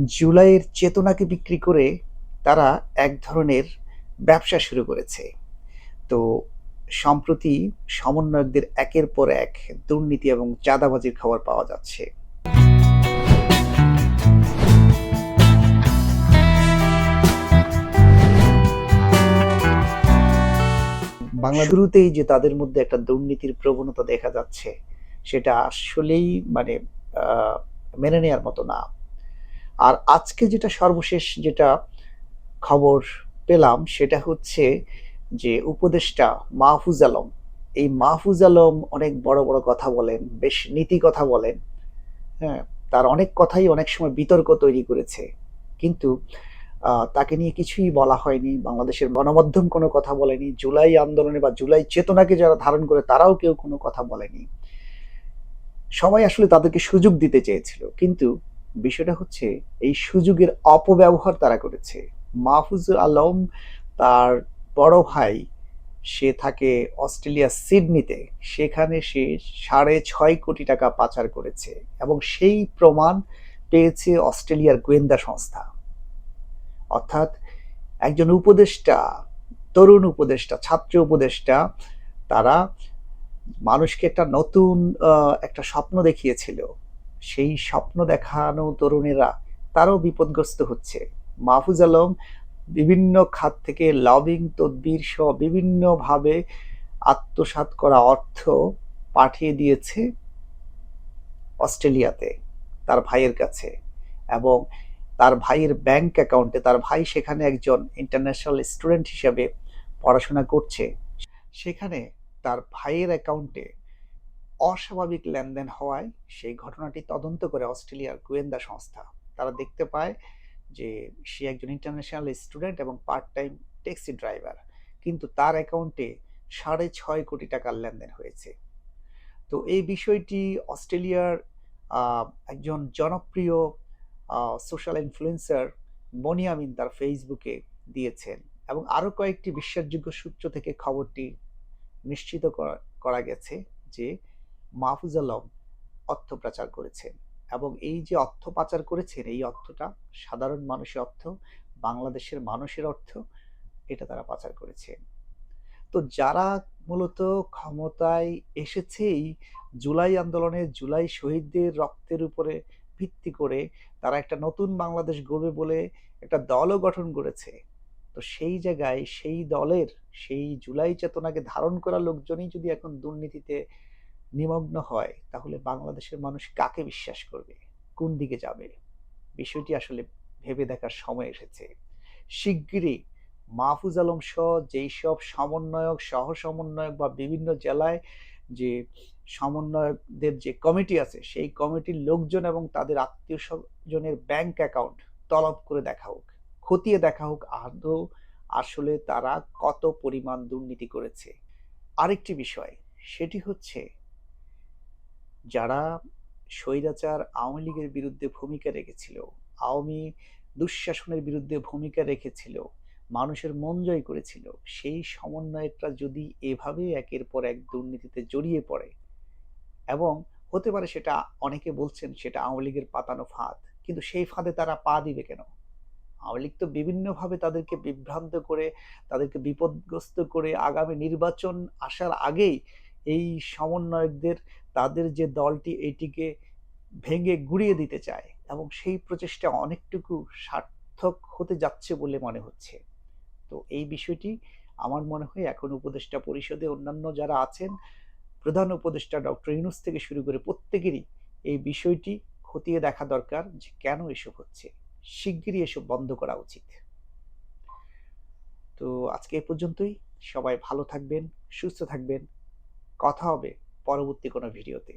জুলাইয়ের চেতনাকে বিক্রি করে তারা এক ধরনের ব্যবসা শুরু করেছে। তো সম্প্রতি সমন্বয়কদের একের পর এক দুর্নীতি এবং চাঁদাবাজির খবর পাওয়া যাচ্ছে। শুরুতেই যে তাদের মধ্যে একটা দুর্নীতির প্রবণতা দেখা যাচ্ছে, সেটা আসলেই মানে মেনে নেওয়ার মতো না। আর আজকে যেটা সর্বশেষ যেটা খবর পেলাম, সেটা হচ্ছে যে উপদেষ্টা মাহফুজ আলম, এই মাহফুজ আলম অনেক বড় বড় কথা বলেন, বেশ নীতি কথা বলেন হ্যাঁ তার অনেক কথাই অনেক সময় বিতর্ক তৈরি করেছে, কিন্তু তাকে নিয়ে কিছুই বলা হয়নি, বাংলাদেশের গণমাধ্যম কোনো কথা বলেনি, জুলাই আন্দোলনে বা জুলাই চেতনাকে যারা ধারণ করে, তারাও কেউ কোনো কথা বলেনি। সবাই আসলে তাদেরকে সুযোগ দিতে চেয়েছিল, কিন্তু বিষয়টা হচ্ছে এই সুযোগের অপব্যবহার তারা করেছে। মাহফুজুল আলম তার বড় ভাই, সে থাকে অস্ট্রেলিয়া সিডনিতে। সেখানে সে সাড়ে ছয় কোটি টাকা পাচার করেছে এবং সেই প্রমাণ পেয়েছে অস্ট্রেলিয়ার গোয়েন্দা সংস্থা। অর্থাৎ একজন উপদেষ্টা, তরুণ উপদেষ্টা, ছাত্র উপদেষ্টা, তারা মানুষকে একটা নতুন একটা স্বপ্ন দেখিয়েছিল। সেই স্বপ্ন দেখানো তরুণেরা তারাও বিপদগ্রস্ত হচ্ছে। মাহফুজ আলম বিভিন্ন খাত থেকে লবিং, তদবির সহ বিভিন্নভাবে আত্মসাৎ করা অর্থ পাঠিয়ে দিয়েছে অস্ট্রেলিয়াতে তার ভাইয়ের কাছে এবং তার ভাইয়ের ব্যাংক অ্যাকাউন্টে তার ভাই সেখানে একজন ইন্টারন্যাশনাল স্টুডেন্ট হিসেবে পড়াশোনা করছে। সেখানে তার ভাইয়ের অ্যাকাউন্টে অস্বাভাবিক লেনদেন হওয়ায় সেই ঘটনাটি তদন্ত করে অস্ট্রেলিয়ার গোয়েন্দা সংস্থা। তারা দেখতে পায় যে সে একজন ইন্টারন্যাশনাল স্টুডেন্ট এবং পার্ট টাইম ট্যাক্সি ড্রাইভার কিন্তু তার অ্যাকাউন্টে সাড়ে ছয় কোটি টাকার লেনদেন হয়েছে। তো এই বিষয়টি অস্ট্রেলিয়ার একজন জনপ্রিয় সোশ্যাল ইনফ্লুয়েন্সার মনিয়ামিন তার ফেসবুকে দিয়েছেন এবং আরও কয়েকটি বিশ্বাসযোগ্য সূত্র থেকে খবরটি নিশ্চিত করা করা গেছে যে মাহফুজ আলম অর্থ পাচার করেছেন এবং এই যে অর্থ পাচার করেছেন, এই অর্থটা সাধারণ মানুষের অর্থ, বাংলাদেশের মানুষের অর্থ, এটা তারা পাচার করেছেন। তো যারা মূলত ক্ষমতায় এসেছেই জুলাই আন্দোলনে, জুলাই শহীদদের রক্তের উপরে ভিত্তি করে তারা একটা নতুন বাংলাদেশ গড়বে বলে একটা দলও গঠন করেছে। তো সেই জায়গায় সেই দলের সেই জুলাই চেতনাকে ধারণ করা লোকজনই যদি এখন দুর্নীতিতে নিমগ্ন হয়, তাহলে বাংলাদেশের মানুষ কাকে বিশ্বাস করবে? কোন দিকে যাবে? বিষয়টি আসলে ভেবে দেখার সময় এসেছে। শিগগিরই মাহফুজ আলম সহ যেই সব সমন্বয়ক, সহ সমন্বয়ক বা বিভিন্ন জেলায় যে সমন্বয়কদের যে কমিটি আছে, সেই কমিটির লোকজন এবং তাদের আত্মীয় স্বজনের ব্যাংক অ্যাকাউন্ট তলব করে দেখা হোক, খতিয়ে দেখা হোক আদৌ আসলে তারা কত পরিমাণ দুর্নীতি করেছে। আরেকটি বিষয়, সেটি হচ্ছে যারা স্বৈরাচার আওয়ামী লীগের বিরুদ্ধে ভূমিকা রেখেছিল, আওয়ামী দুঃশাসনের বিরুদ্ধে ভূমিকা রেখেছিল, মানুষের মন জয় করেছিল, সেই সমন্বয়করা যদি এভাবে একের পর এক দুর্নীতিতে জড়িয়ে পড়ে, এবং হতে পারে সেটা অনেকে বলছেন সেটা আওয়ামী লীগের পাতানো ফাঁদ, কিন্তু সেই ফাঁদে তারা পা দিবে কেন? আওয়ামী লীগ তো বিভিন্নভাবে তাদেরকে বিভ্রান্ত করে, তাদেরকে বিপদগ্রস্ত করে আগামী নির্বাচন আসার আগেই এই সমন্বয়কদের তাদের যে দলটি এটিকে ভেঙে গুড়িয়ে দিতে চায় এবং সেই প্রচেষ্টা অনেকটুকু সার্থক হতে যাচ্ছে বলে মনে হচ্ছে। তো এই বিষয়টি আমার মনে হয় এখন উপদেষ্টা পরিষদে অন্যান্য যারা আছেন, প্রধান উপদেষ্টা ডক্টর ইউনুস থেকে শুরু করে প্রত্যেকেরই এই বিষয়টি খতিয়ে দেখা দরকার যে কেন এসব হচ্ছে। শিগগিরই এসব বন্ধ করা উচিত। তো আজকে এ পর্যন্তই। সবাই ভালো থাকবেন, সুস্থ থাকবেন। কথা হবে পরবর্তী কোনো ভিডিওতে।